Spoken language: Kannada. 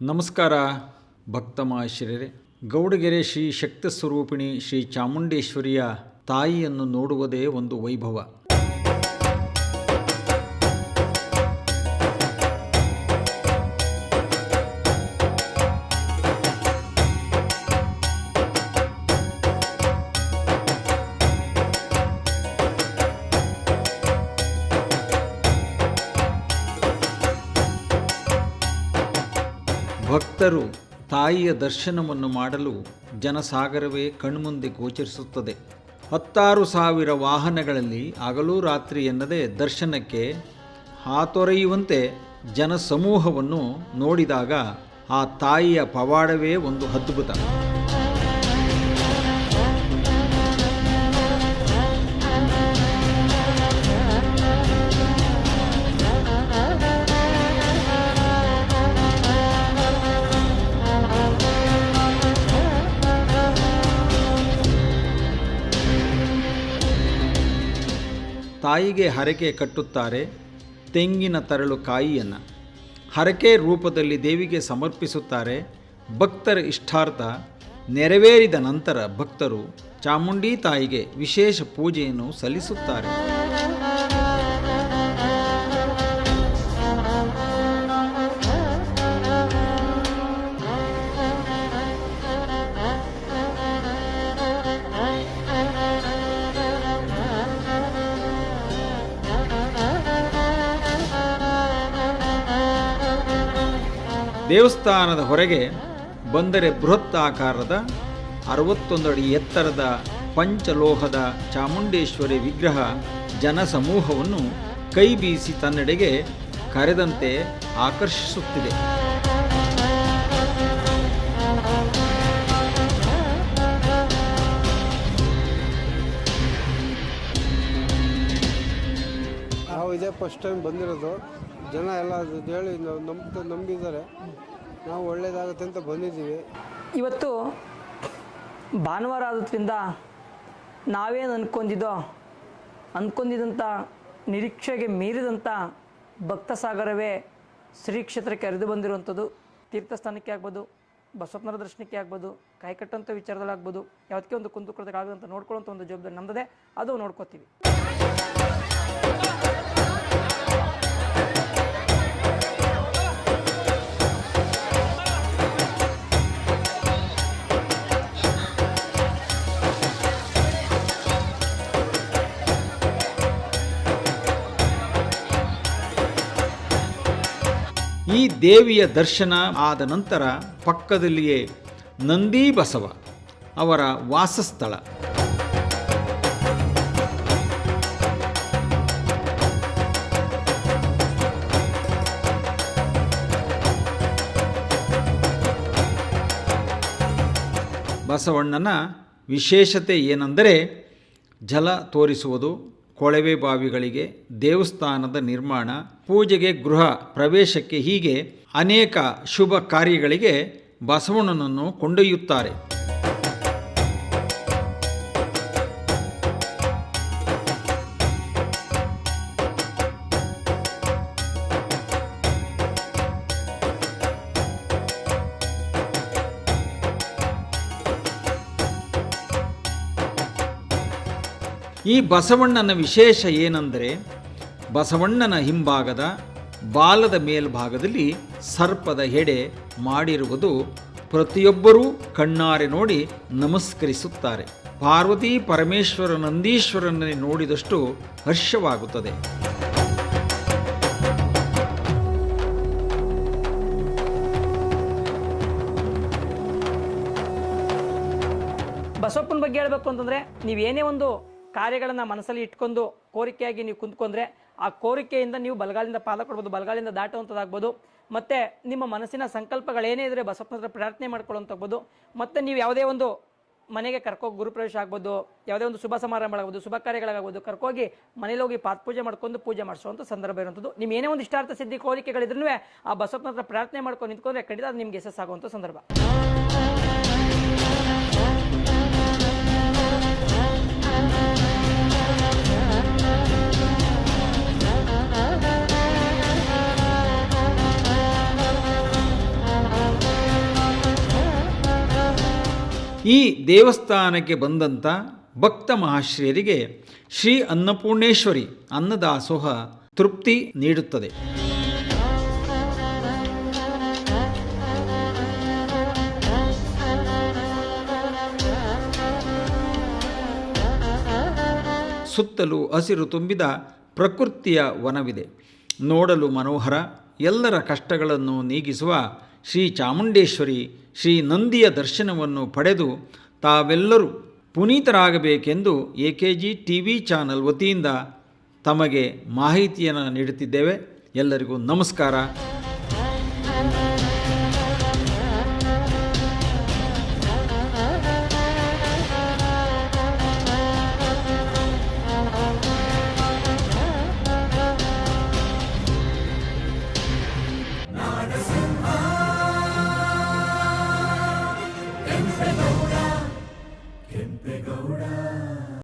ನಮಸ್ಕಾರ ಭಕ್ತ ಮಹಾಶ್ರೀರೇ ಗೌಡಗೆರೆ ಶ್ರೀ ಶಕ್ತ ಸ್ವರೂಪಿಣಿ ಶ್ರೀ ಚಾಮುಂಡೇಶ್ವರಿಯ ತಾಯಿಯನ್ನು ನೋಡುವುದೇ ಒಂದು ವೈಭವ. ಭಕ್ತರು ತಾಯಿಯ ದರ್ಶನವನ್ನು ಮಾಡಲು ಜನಸಾಗರವೇ ಕಣ್ಮುಂದೆ ಗೋಚರಿಸುತ್ತದೆ. ಹತ್ತಾರು ಸಾವಿರ ವಾಹನಗಳಲ್ಲಿ ಹಗಲು ರಾತ್ರಿ ಎನ್ನದೇ ದರ್ಶನಕ್ಕೆ ಹಾತೊರೆಯುವಂತೆ ಜನಸಮೂಹವನ್ನು ನೋಡಿದಾಗ ಆ ತಾಯಿಯ ಪವಾಡವೇ ಒಂದು ಅದ್ಭುತ. ತಾಯಿಗೆ ಹರಕೆ ಕಟ್ಟುತ್ತಾರೆ, ತೆಂಗಿನ ತರಳು ಕಾಯಿಯನ್ನು. ಹರಕೆ ರೂಪದಲ್ಲಿ ದೇವಿಗೆ ಸಮರ್ಪಿಸುತ್ತಾರೆ, ಭಕ್ತರ ಇಷ್ಟಾರ್ಥ ನೆರವೇರಿದ ನಂತರ ಭಕ್ತರು ಚಾಮುಂಡಿ ತಾಯಿಗೆ ವಿಶೇಷ ಪೂಜೆಯನ್ನು ಸಲ್ಲಿಸುತ್ತಾರೆ. ದೇವಸ್ಥಾನದ ಹೊರಗೆ ಬಂದರೆ ಬೃಹತ್ ಆಕಾರದ ಅರವತ್ತೊಂದು ಅಡಿ ಎತ್ತರದ ಪಂಚಲೋಹದ ಚಾಮುಂಡೇಶ್ವರಿ ವಿಗ್ರಹ ಜನಸಮೂಹವನ್ನು ಕೈ ಬೀಸಿ ತನ್ನೆಡೆಗೆ ಕರೆದಂತೆ ಆಕರ್ಷಿಸುತ್ತಿದೆ. ಫಸ್ಟ್ ಟೈಮ್ ಬಂದಿರೋದು. ಜನ ಎಲ್ಲ ಹೇಳಿ ನಂಬ ನಂಬಿದ್ದಾರೆ. ನಾವು ಒಳ್ಳೇದಾಗುತ್ತೆ ಅಂತ ಬಂದಿದ್ದೀವಿ. ಇವತ್ತು ಭಾನುವಾರ ಆದ್ರಿಂದ ನಾವೇನು ಅಂದ್ಕೊಂಡಿದ್ದೋ ಅಂದ್ಕೊಂಡಿದ್ದಂಥ ನಿರೀಕ್ಷೆಗೆ ಮೀರಿದಂಥ ಭಕ್ತ ಸಾಗರವೇ ಶ್ರೀ ಕ್ಷೇತ್ರಕ್ಕೆ ಹರಿದು ಬಂದಿರುವಂಥದ್ದು. ತೀರ್ಥಸ್ಥಾನಕ್ಕೆ ಆಗ್ಬೋದು, ಬಸವಪ್ಪನವರ ದರ್ಶನಕ್ಕೆ ಆಗ್ಬೋದು, ಕೈ ಕಟ್ಟಂಥ ವಿಚಾರದಲ್ಲಾಗ್ಬೋದು ಯಾವುದಕ್ಕೆ ಒಂದು ಕುಂದುಕೊರತೆ ಆಗದಂತ ನೋಡ್ಕೊಳ್ಳೋಂಥ ಒಂದು ಜವಾಬ್ದಾರಿ ನಮ್ಮದೇ ಅದು ನೋಡ್ಕೋತೀವಿ. ಈ ದೇವಿಯ ದರ್ಶನ ಆದ ನಂತರ ಪಕ್ಕದಲ್ಲಿಯೇ ನಂದಿ ಬಸವ ಅವರ ವಾಸಸ್ಥಳ. ಬಸವಣ್ಣನ ವಿಶೇಷತೆ ಏನೆಂದರೆ ಜಲ ತೋರಿಸುವುದು ಕೊಳವೆ ಬಾವಿಗಳಿಗೆ ದೇವಸ್ಥಾನದ ನಿರ್ಮಾಣ ಪೂಜೆಗೆ ಗೃಹ ಪ್ರವೇಶಕ್ಕೆ ಹೀಗೆ ಅನೇಕ ಶುಭ ಕಾರ್ಯಗಳಿಗೆ ಬಸವಣ್ಣನನ್ನು ಕೊಂಡೊಯ್ಯುತ್ತಾರೆ. ಈ ಬಸವಣ್ಣನ ವಿಶೇಷ ಏನೆಂದರೆ ಬಸವಣ್ಣನ ಹಿಂಭಾಗದ ಬಾಲದ ಮೇಲ್ಭಾಗದಲ್ಲಿ ಸರ್ಪದ ಹೆಡೆ ಮಾಡಿರುವುದು ಪ್ರತಿಯೊಬ್ಬರೂ ಕಣ್ಣಾರೆ ನೋಡಿ ನಮಸ್ಕರಿಸುತ್ತಾರೆ. ಪಾರ್ವತಿ ಪರಮೇಶ್ವರ ನಂದೀಶ್ವರನನ್ನೇ ನೋಡಿದಷ್ಟು ಹರ್ಷವಾಗುತ್ತದೆ. ಬಸವಪ್ಪನ ಬಗ್ಗೆ ಹೇಳಬೇಕು ಅಂತಂದರೆ ನೀವು ಏನೇ ಒಂದು ಕಾರ್ಯಗಳನ್ನು ಮನಸ್ಸಲ್ಲಿ ಇಟ್ಕೊಂಡು ಕೋರಿಕೆಯಾಗಿ ನೀವು ಕುಂತ್ಕೊಂಡ್ರೆ ಆ ಕೋರಿಕೆಯಿಂದ ನೀವು ಬಲಗಾಲಿಂದ ಪಾದ ಕೊಡ್ಬೋದು, ಬಲಗಾಲಿಂದ ದಾಟುವಂಥದ್ದಾಗ್ಬೋದು ಮತ್ತು ನಿಮ್ಮ ಮನಸ್ಸಿನ ಸಂಕಲ್ಪಗಳೇನೇ ಇದ್ದರೆ ಹತ್ರ ಪ್ರಾರ್ಥನೆ ಮಾಡ್ಕೊಳ್ಳೋಂಥಗ್ಬೋದು ಮತ್ತು ನೀವು ಯಾವುದೇ ಒಂದು ಮನೆಗೆ ಕರ್ಕೋಗಿ ಗುರುಪ್ರವೇಶ ಆಗ್ಬೋದು, ಯಾವುದೇ ಒಂದು ಶುಭ ಸಮಾರಂಭಗಳಾಗ್ಬೋದು ಶುಭ ಕಾರ್ಯಗಳಾಗ್ಬೋದು ಕರ್ಕೋಗಿ ಮನೇಲಿ ಹೋಗಿ ಪಾತ್ ಪೂಜೆ ಮಾಡ್ಕೊಂಡು ಪೂಜೆ ಮಾಡಿಸುವಂಥ ಸಂದರ್ಭ ಇರುವಂಥದ್ದು. ನಿಮ್ಮ ಏನೇ ಒಂದು ಇಷ್ಟಾರ್ಥ ಸಿದ್ಧಿ ಕೋರಿಕೆಗಳಿದ್ರೂ ಆ ಬಸವನ ಪ್ರಾರ್ಥನೆ ಮಾಡ್ಕೊಂಡು ನಿಂತ್ಕೊಂಡ್ರೆ ಖಂಡಿತ ಅದು ನಿಮ್ಗೆ ಯಶಸ್ಸಾಗುವಂಥ ಸಂದರ್ಭ. ಈ ದೇವಸ್ಥಾನಕ್ಕೆ ಬಂದಂಥ ಭಕ್ತ ಮಹಾಶ್ರೀಯರಿಗೆ ಶ್ರೀ ಅನ್ನಪೂರ್ಣೇಶ್ವರಿ ಅನ್ನದಾಸೋಹ ತೃಪ್ತಿ ನೀಡುತ್ತದೆ. ಸುತ್ತಲೂ ಹಸಿರು ತುಂಬಿದ ಪ್ರಕೃತಿಯ ವನವಿದೆ. ನೋಡಲು ಮನೋಹರ, ಎಲ್ಲರ ಕಷ್ಟಗಳನ್ನು ನೀಗಿಸುವ ಶ್ರೀ ಚಾಮುಂಡೇಶ್ವರಿ ಶ್ರೀ ನಂದಿಯ ದರ್ಶನವನ್ನು ಪಡೆದು ತಾವೆಲ್ಲರೂ ಪುನೀತರಾಗಬೇಕೆಂದು A K G T V channel ವತಿಯಿಂದ ತಮಗೆ ಮಾಹಿತಿಯನ್ನು ನೀಡುತ್ತಿದ್ದೇವೆ. ಎಲ್ಲರಿಗೂ ನಮಸ್ಕಾರ.